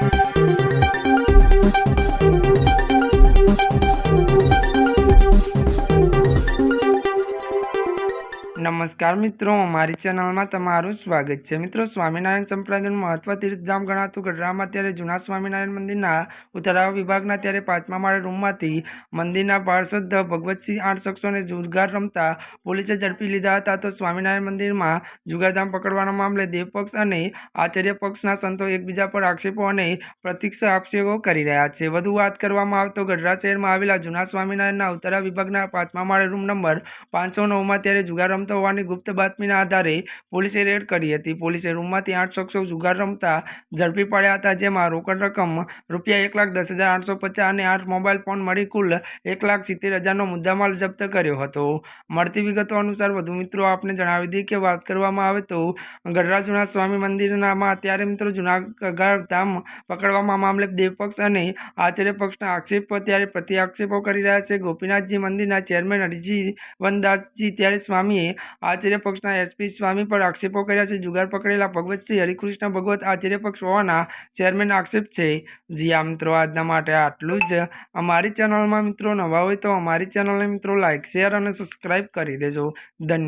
Thank you. નમસ્કાર મિત્રો, મારી ચેનલમાં તમારું સ્વાગત છે. મિત્રો, સ્વામિનારાયણ સંપ્રદાયનું મહત્વ તીર્થધામ ગણાતું ગઢડામાં ત્યારે જૂના સ્વામિનારાયણ મંદિરના ઉતરાવ વિભાગના ત્યારે પાંચમા માળે રૂમમાંથી મંદિરના પાર્ષદ ભગવતસિંહ આઠ શખ્સોને જુગાર રમતા પોલીસે ઝડપી લીધા હતા. તો સ્વામિનારાયણ મંદિરમાં જુગારધામ પકડવાના મામલે દેવપક્ષ અને આચાર્ય પક્ષના સંતો એકબીજા પર આક્ષેપો અને પ્રતિક્ષા આક્ષેપો કરી રહ્યા છે. વધુ વાત કરવામાં આવે તો ગઢડા શહેરમાં આવેલા જૂના સ્વામિનારાયણના ઉત્તરા વિભાગના પાંચમા માળે રૂમ નંબર પાંચસો નવમાં ત્યારે જુગાર રમતો હોવાની ગુપ્ત બાતમીના આધારે પોલીસે રેડ કરી હતી. પોલીસે રૂમમાંથી આઠ શખ્સો જુગાર રમતા ઝડપી પાડ્યા હતા, જેમાં રોકડ રકમ રૂપિયા એક લાખ દસ હજાર આઠસો પચાસ અને આઠ મોબાઈલ ફોન મળી કુલ એક લાખ સિત્તેર હજારનો મુદ્દામાલ જપ્ત કર્યો હતો. મળતી વિગતો અનુસાર, વધુ મિત્રો, આપને જણાવી દઈએ કે વાત કરવામાં આવે તો ગઢડા જૂના સ્વામી મંદિરનામાં અત્યારે મિત્રો જુના ધામ પકડવામાં મામલે દેવપક્ષ અને આચાર્ય પક્ષના આક્ષેપો ત્યારે પ્રતિ આક્ષેપો કરી રહ્યા છે. ગોપીનાથજી મંદિરના ચેરમેન હરિજી વનદાસજી ત્યારે સ્વામીએ આચાર્ય પક્ષના એસપી સ્વામી પર આક્ષેપો કર્યા છે. જુગાર પકડેલા ભગવતસિંહ હરિકૃષ્ણ ભગવત આચાર્ય પક્ષ હોવાના ચેરમેન આક્ષેપ છે. જી આ મિત્રો, આજના માટે આટલું જ. અમારી ચેનલમાં મિત્રો નવા હોય તો અમારી ચેનલને મિત્રો લાઇક શેર અને સબસ્ક્રાઈબ કરી દેજો. ધન્યવાદ.